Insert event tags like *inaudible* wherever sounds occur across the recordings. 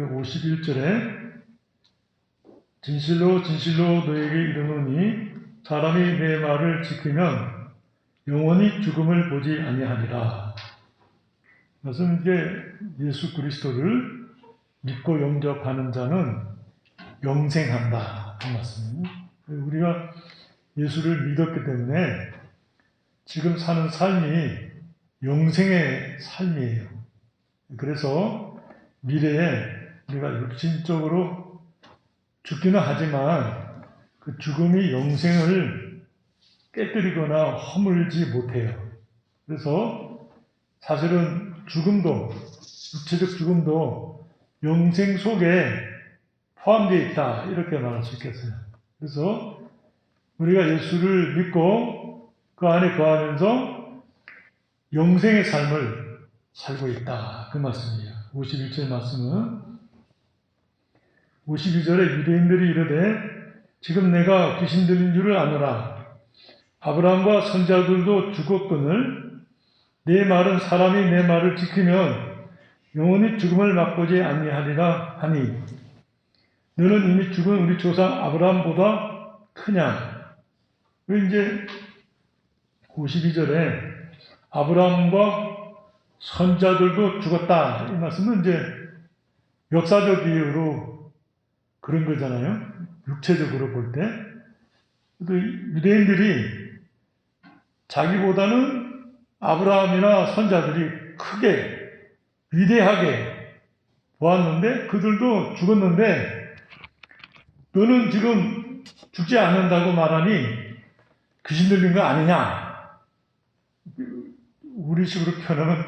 51절에 진실로 진실로 너에게 이르노니 사람이 내 말을 지키면 영원히 죽음을 보지 아니하리라. 그것은 이제 예수 그리스도를 믿고 영접하는 자는 영생한다. 그 말씀. 우리가 예수를 믿었기 때문에 지금 사는 삶이 영생의 삶이에요. 그래서 미래에 우리가 육신적으로 죽기는 하지만 그 죽음이 영생을 깨뜨리거나 허물지 못해요. 그래서 사실은 죽음도, 육체적 죽음도 영생 속에 포함되어 있다. 이렇게 말할 수 있겠어요. 그래서 우리가 예수를 믿고 그 안에 거하면서 영생의 삶을 살고 있다. 그 말씀이에요. 51절 말씀은 52절에 유대인들이 이르되 지금 내가 귀신 들린 줄을 아노라. 아브라함과 선자들도 죽었거늘 내 말은 사람이 내 말을 지키면 영원히 죽음을 맛보지 아니하리라 하니 너는 이미 죽은 우리 조상 아브라함보다 크냐? 그 이제 52절에 아브라함과 선자들도 죽었다. 이 말씀은 이제 역사적 이유로 그런 거잖아요. 육체적으로 볼 때. 그 유대인들이 자기보다는 아브라함이나 선자들이 크게, 위대하게 보았는데 그들도 죽었는데 너는 지금 죽지 않는다고 말하니 귀신 들린 거 아니냐? 우리식으로 표현하면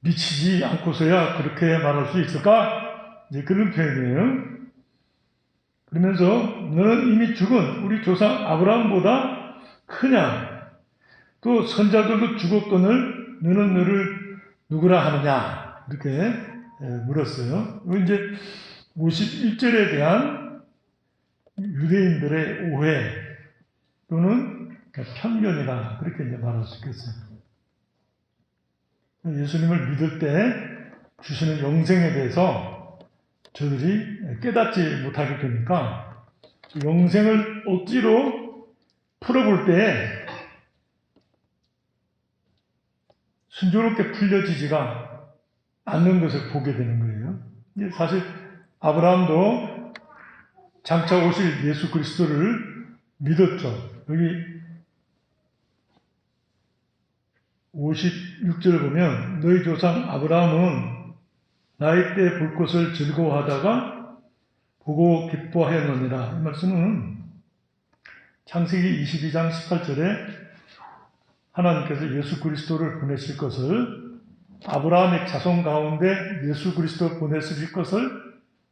미치지 않고서야 그렇게 말할 수 있을까? 이제 그런 표현이에요. 그러면서 너는 이미 죽은 우리 조상 아브라함보다 크냐? 또 선자들도 죽었거늘 너는 너를 누구라 하느냐? 이렇게 물었어요. 이제 51절에 대한 유대인들의 오해 또는 편견이다. 그렇게 이제 말할 수 있겠어요. 예수님을 믿을 때 주시는 영생에 대해서 저들이 깨닫지 못하게 되니까 영생을 억지로 풀어볼 때 순조롭게 풀려지지가 않는 것을 보게 되는 거예요. 사실 아브라함도 장차 오실 예수 그리스도를 믿었죠. 여기 56절을 보면 너희 조상 아브라함은 나이 때볼 것을 즐거워하다가 보고 기뻐하였느니라. 이 말씀은 창세기 22장 18절에 하나님께서 예수 그리스도를 보내실 것을 아브라함의 자손 가운데 예수 그리스도 보내실 것을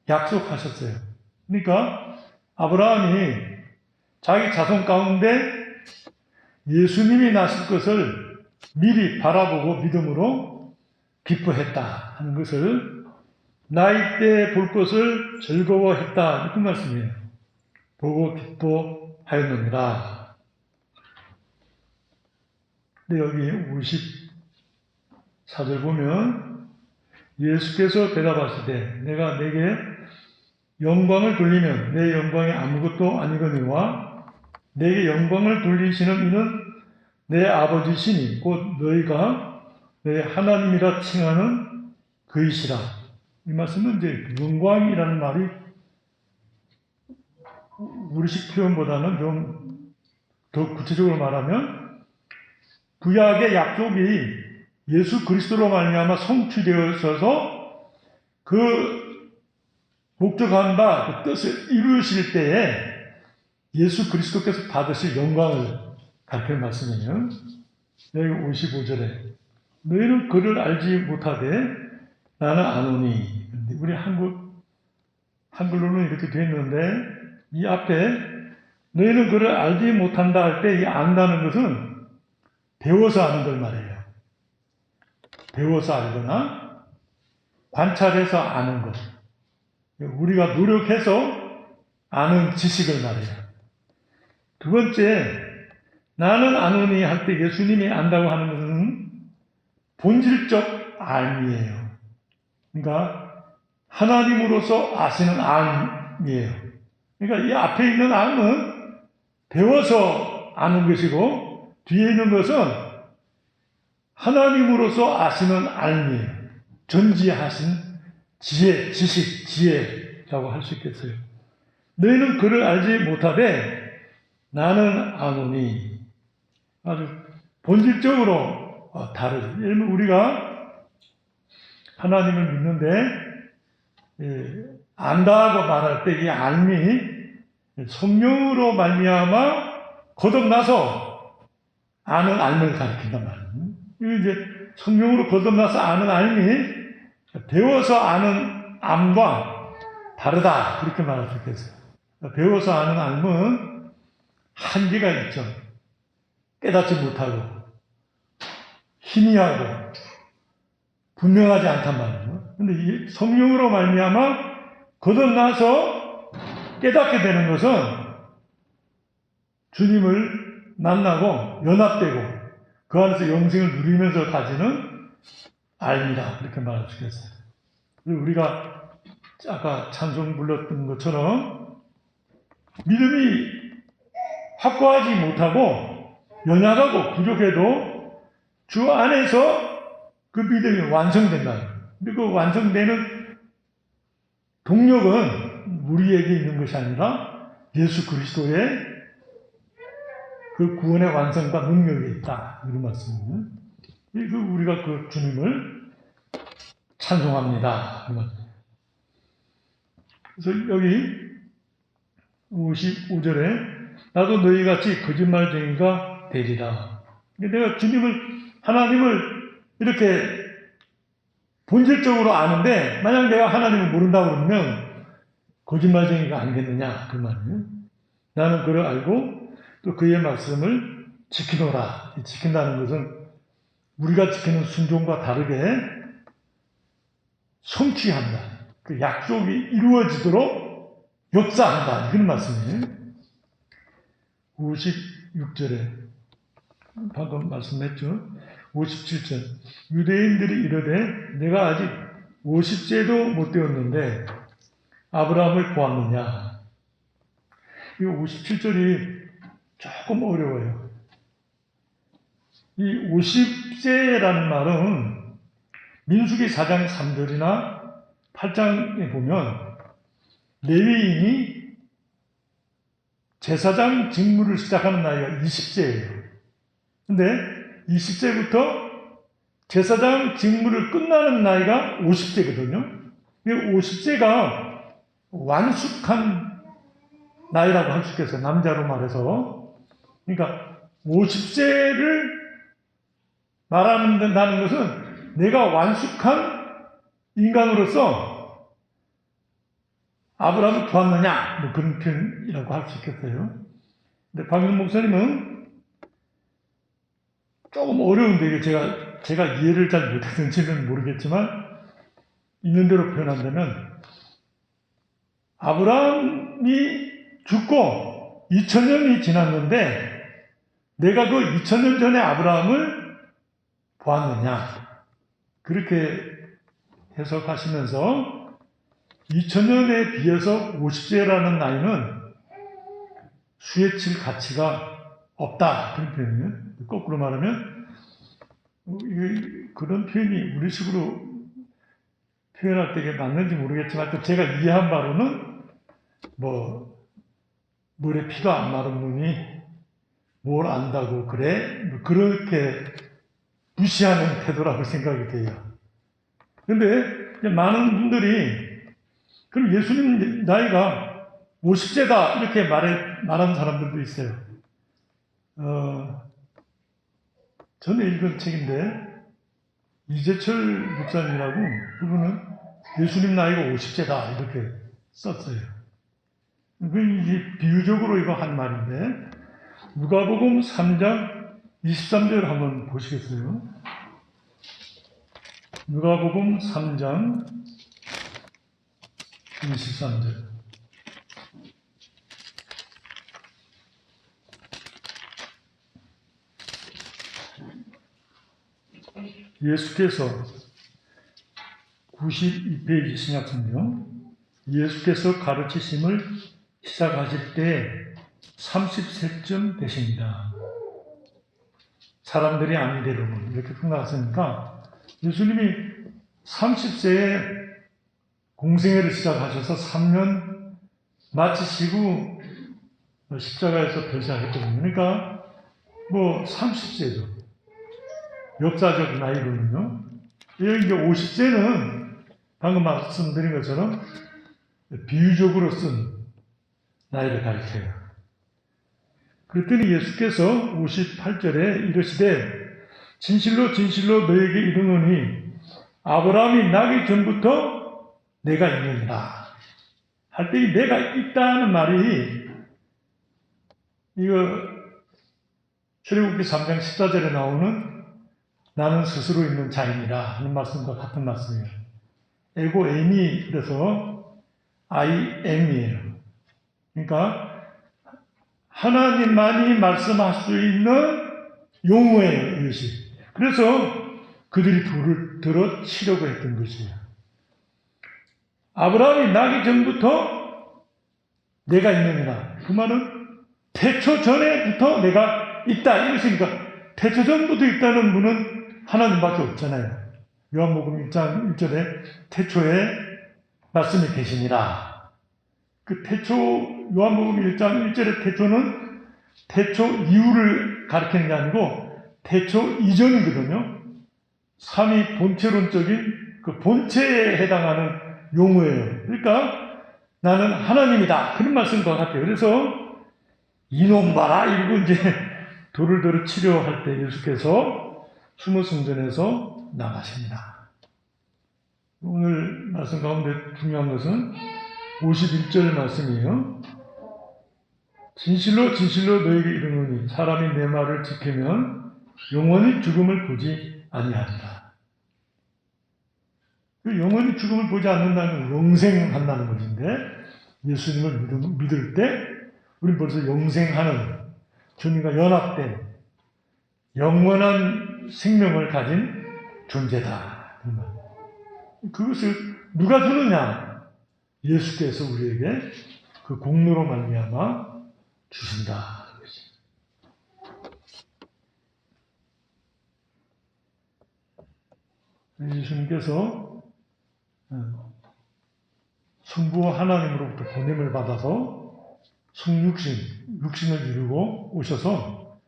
약속하셨어요. 그러니까 아브라함이 자기 자손 가운데 예수님이 나실 것을 미리 바라보고 믿음으로 기뻐했다 하는 것을 나이 때 볼 것을 즐거워했다 이런 말씀이에요. 보고 기뻐하였느니라. 근데 여기 54절 보면 예수께서 대답하실 때 내가 내게 영광을 돌리면 내 영광이 아무것도 아니거니와 내게 영광을 돌리시는 이는 내 아버지시니 곧 너희가 내 하나님이라 칭하는 그이시라. 이 말씀은 이제 영광이라는 말이 우리식 표현보다는 좀 더 구체적으로 말하면 구약의 약속이 예수 그리스도로 말미암아 성취되어서 그 목적한 바 그 뜻을 이루실 때에 예수 그리스도께서 받으실 영광을 가르칠 말씀이에요. 여기 55절에 너희는 그를 알지 못하되 나는 아노니 우리 한국 한글로는 이렇게 되어 있는데 이 앞에 너희는 그를 알지 못한다 할 때 이 안다는 것은 배워서 아는 걸 말해요. 배워서 알거나 관찰해서 아는 것. 우리가 노력해서 아는 지식을 말해요. 두 번째, 나는 아노니 할 때 예수님이 안다고 하는 것은 본질적 알미예요. 그러니까 하나님으로서 아시는 암이에요. 그러니까 이 앞에 있는 암은 배워서 아는 것이고 뒤에 있는 것은 하나님으로서 아시는 알미예요. 전지하신 지혜, 지식, 지혜라고 할 수 있겠어요. 너희는 그를 알지 못하되 나는 아노니 아주 본질적으로 어, 다르죠. 예를 우리가 하나님을 믿는데 예, 안다고 말할 때 이 알미 성령으로 말미암아 거듭나서 아는 알을 가리킨단 말이에요. 이제 성령으로 거듭나서 아는 알미 배워서 아는 암과 다르다 그렇게 말할 수 있겠어요. 배워서 아는 암은 한계가 있죠. 깨닫지 못하고 희미하고 분명하지 않단 말이에요. 근데 이 성령으로 말미암아 거듭나서 깨닫게 되는 것은 주님을 만나고 연합되고 그 안에서 영생을 누리면서 가지는 알미다 그렇게 말할 수 있겠어요. 우리가 아까 찬송 불렀던 것처럼 믿음이 확고하지 못하고 연약하고 부족해도 주 안에서 그 믿음이 완성된다. 근데 그 완성되는 동력은 우리에게 있는 것이 아니라 예수 그리스도의 그 구원의 완성과 능력이 있다. 이런 말씀입니다. 이그 우리가 그 주님을 찬송합니다. 그래서 여기 55절에 나도 너희 같이 거짓말쟁이가 되리라. 내가 주님을 하나님을 이렇게 본질적으로 아는데 만약 내가 하나님을 모른다고 그러면 거짓말쟁이가 아니겠느냐 그 말이에요. 나는 그를 알고 또 그의 말씀을 지키노라. 이 지킨다는 것은 우리가 지키는 순종과 다르게 성취한다. 그 약속이 이루어지도록 역사한다. 이런 말씀이에요. 56절에 방금 말씀했죠. 57절 유대인들이 이르되 내가 아직 50세도 못 되었는데 아브라함을 보았느냐. 이 57절이 조금 어려워요. 이 50세라는 말은 민수기 4장 3절이나 8장에 보면 레위인이 제사장 직무를 시작하는 나이가 20세예요. 근데 20세부터 제사장 직무를 끝나는 나이가 50세거든요. 50세가 완숙한 나이라고 할수 있겠어요. 남자로 말해서. 그러니까 50세를 말한다는 것은 내가 완숙한 인간으로서 아브라함을 구하느냐 뭐 그런 표현이라고 할 수 있겠어요. 근데 박윤 목사님은 조금 어려운데 이게 제가 제가 이해를 잘 못했는지는 모르겠지만 있는 대로 표현한다면 아브라함이 죽고 2000년이 지났는데 내가 그 2000년 전에 아브라함을 보았느냐? 그렇게 해석하시면서 2000년에 비해서 50세라는 나이는 수혜칠 가치가 없다. 그런 표현이에요. 거꾸로 말하면, 그런 표현이 우리식으로 표현할 때 이게 맞는지 모르겠지만, 또 제가 이해한 바로는, 뭐, 물에 피가 안 마른 놈이 뭘 안다고 그래? 뭐 그렇게 무시하는 태도라고 생각이 돼요. 근데 많은 분들이 그럼 예수님 나이가 50세다 이렇게 말해, 말하는 사람들도 있어요. 어, 전에 읽은 책인데 이재철 목사님이라고 그분은 예수님 나이가 50세다 이렇게 썼어요. 그 이제 비유적으로 이거 한 말인데 누가복음 3장 23절 한번 보시겠어요? 누가복음 3장 23절. 예수께서 92페이지 신약성경 예수께서 가르치심을 시작하실 때 30세쯤 되십니다. 사람들이 아니대로는 이렇게 생각하시니까 예수님이 30세에 공생애를 시작하셔서 3년 마치시고 십자가에서 별세하셨거든요. 그러니까 뭐 30세죠. 역사적 나이로는요. 여기 이제 50세는 방금 말씀드린 것처럼 비유적으로 쓴 나이를 가리켜요. 그랬더니 예수께서 58절에 이르시되 진실로 진실로 너에게 이르노니 아브라함이 나기 전부터 내가 있느니라. 할 때 이 내가 있다는 말이 이거 출애굽기 3장 14절에 나오는 나는 스스로 있는 자인이라 하는 말씀과 같은 말씀이에요. 에고 엠이 그래서 I am이에요. 그러니까 하나님만이 말씀할 수 있는 용어예요, 이것이. 그래서 그들이 돌을 들어 치려고 했던 것이에요. 아브라함이 나기 전부터 내가 있느니라. 그 말은 태초 전에부터 내가 있다. 이것이니까 태초 전부터 있다는 분은 하나님밖에 없잖아요. 요한복음 1장 1절에 태초에 말씀이 계시니라. 그 태초 요한복음 1장 1절의 태초는 태초 이후를 가리키는 게 아니고 태초 이전이거든요. 삼위 본체론적인 그 본체에 해당하는 용어예요. 그러니까 나는 하나님이다. 그런 말씀과 같아요. 그래서 이놈 봐라 이러고 이제 *laughs* 돌을 들어 치료할 때 예수께서 숨어 성전에서 나가십니다. 오늘 말씀 가운데 중요한 것은 51절 말씀이에요. 진실로 진실로 너에게 이르노니 사람이 내 말을 지키면 영원히 죽음을 보지 아니하리라. 그 영원히 죽음을 보지 않는다는 건 영생한다는 것인데 예수님을 믿을 때 우리 벌써 영생하는 주님과 연합된 영원한 생명을 가진 존재다. 그것을 누가 주느냐? 예수께서 우리에게 그 공로로 말미암아 주신다. 예수님께서 어, 성부 하나님으로부터 보냄을 받아서 성육신, 육신을 이루고 오셔서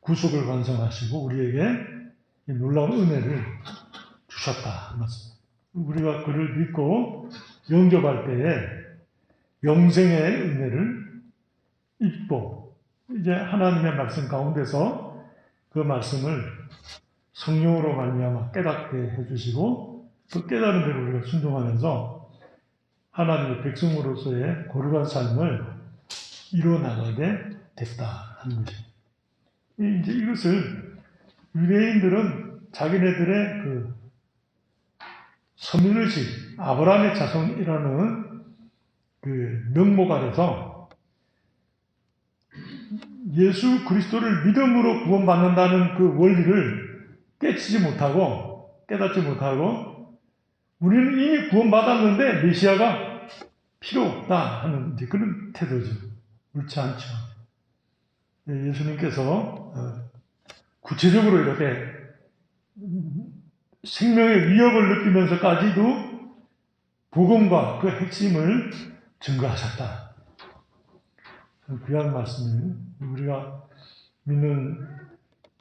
구속을 완성하시고 우리에게 이 놀라운 은혜를 주셨다. 우리가 그를 믿고 영접할 때에 영생의 은혜를 입고 이제 하나님의 말씀 가운데서 그 말씀을 성령으로 말미암아 깨닫게 해주시고 그 깨달은 대로 우리가 순종하면서 하나님의 백성으로서의 거룩한 삶을 이루어 나가게 됐다 하는 것이. 이제 이것을 유대인들은 자기네들의 그 서민의식 아브라함의 자손이라는 그 명목 아래서 예수 그리스도를 믿음으로 구원받는다는 그 원리를 깨치지 못하고 깨닫지 못하고 우리는 이미 구원받았는데 메시아가 필요 없다 하는 이제 그런 태도죠. 옳지 않죠. 예, 예수님께서 어, 구체적으로 이렇게 생명의 위협을 느끼면서까지도 복음과 그 핵심을 증거하셨다. 귀한 말씀이에요. 우리가 믿는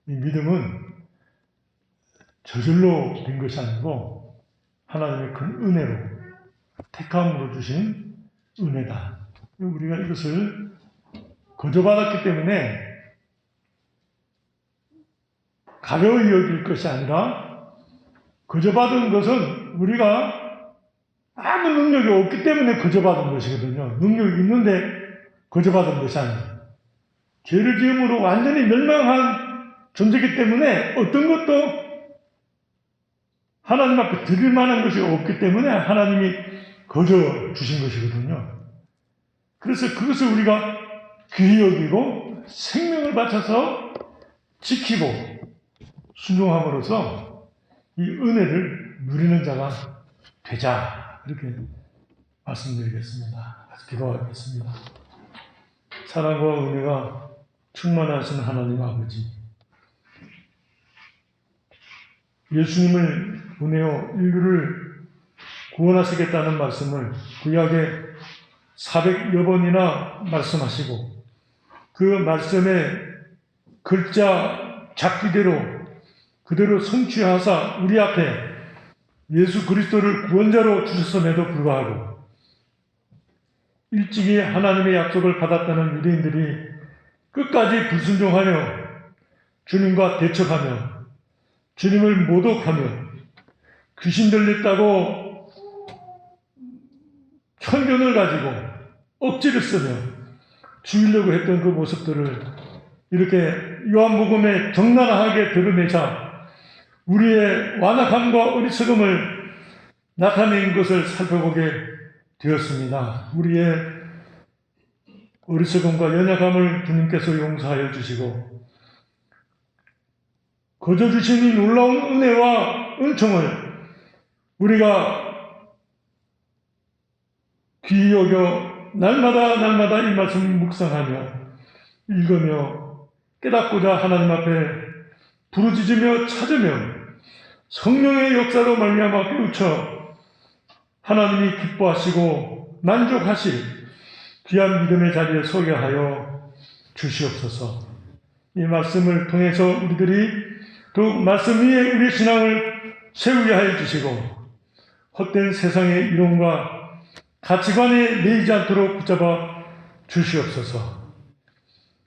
이 믿음은 저절로 된 것이 아니고 하나님의 큰 은혜로 택함으로 주신 은혜다. 우리가 이것을 거저받았기 때문에 가벼이 여길 것이 아니라 거저 받은 것은 우리가 아무 능력이 없기 때문에 거저 받은 것이거든요. 능력이 있는데 거저 받은 것이 아니에요. 죄를 지음으로 완전히 멸망한 존재이기 때문에 어떤 것도 하나님 앞에 드릴 만한 것이 없기 때문에 하나님이 거저 주신 것이거든요. 그래서 그것을 우리가 귀히 여기고 생명을 바쳐서 지키고 순종함으로써 이 은혜를 누리는 자가 되자. 이렇게 말씀드리겠습니다. 기도하겠습니다. 사랑과 은혜가 충만하신 하나님 아버지. 예수님을 보내어 인류를 구원하시겠다는 말씀을 구약에 400여 번이나 말씀하시고 그 말씀의 글자 잡기대로 그대로 성취하사 우리 앞에 예수 그리스도를 구원자로 주셨음에도 불구하고 일찍이 하나님의 약속을 받았다는 유대인들이 끝까지 불순종하며 주님과 대척하며 주님을 모독하며 귀신 들렸다고 편견을 가지고 억지를 쓰며 죽이려고 했던 그 모습들을 이렇게 요한복음에 적나라하게 드러내자 우리의 완악함과 어리석음을 나타낸 것을 살펴보게 되었습니다. 우리의 어리석음과 연약함을 주님께서 용서하여 주시고 거저 주신 이 놀라운 은혜와 은총을 우리가 귀히 여겨 날마다 날마다 이 말씀을 묵상하며 읽으며 깨닫고자 하나님 앞에 부르짖으며 찾으며 성령의 역사로 말미암아 깨우쳐 하나님이 기뻐하시고 만족하실 귀한 믿음의 자리에 서게 하여 주시옵소서. 이 말씀을 통해서 우리들이 더욱 말씀 위에 우리 신앙을 세우게 하여 주시고 헛된 세상의 이론과 가치관에 매이지 않도록 붙잡아 주시옵소서.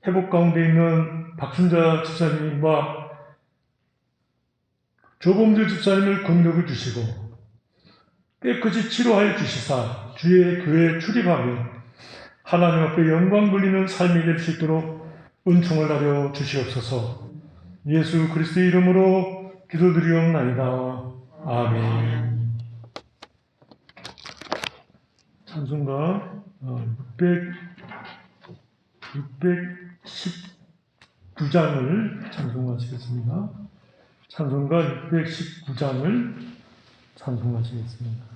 회복 가운데 있는 박순자 집사님과 조범주 집사님을 공력을 주시고 깨끗이 치료하여 주시사 주의 교회에 출입하며 하나님 앞에 영광 돌리는 삶이 될 수 있도록 은총을 하려 주시옵소서. 예수 그리스도의 이름으로 기도드리옵나이다. 아멘. 찬송가 600 619장을 찬송하시겠습니다. 찬송가 619장을 찬송하시겠습니다.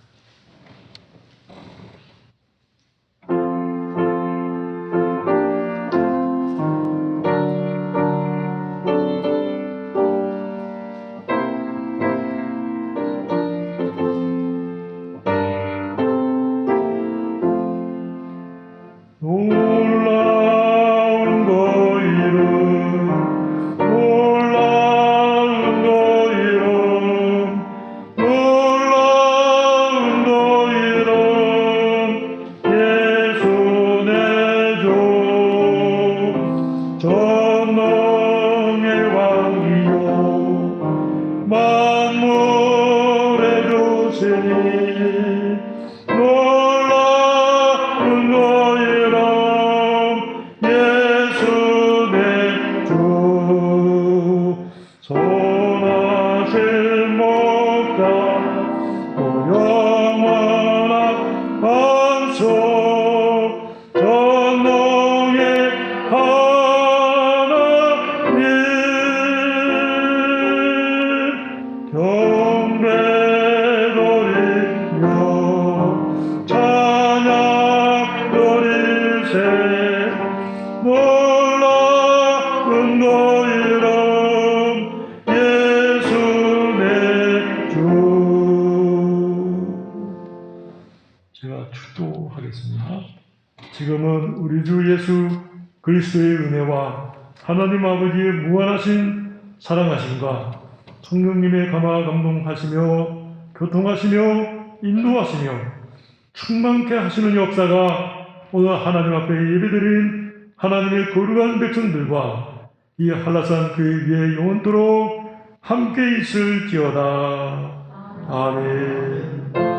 만물의 지금은 우리 주 예수 그리스도의 은혜와 하나님 아버지의 무한하신 사랑하심과 성령님의 감화 감동하시며 교통하시며 인도하시며 충만케 하시는 역사가 오늘 하나님 앞에 예배드린 하나님의 거룩한 백성들과 이 한라산 교회 위에 영원토록 함께 있을지어다. 아멘.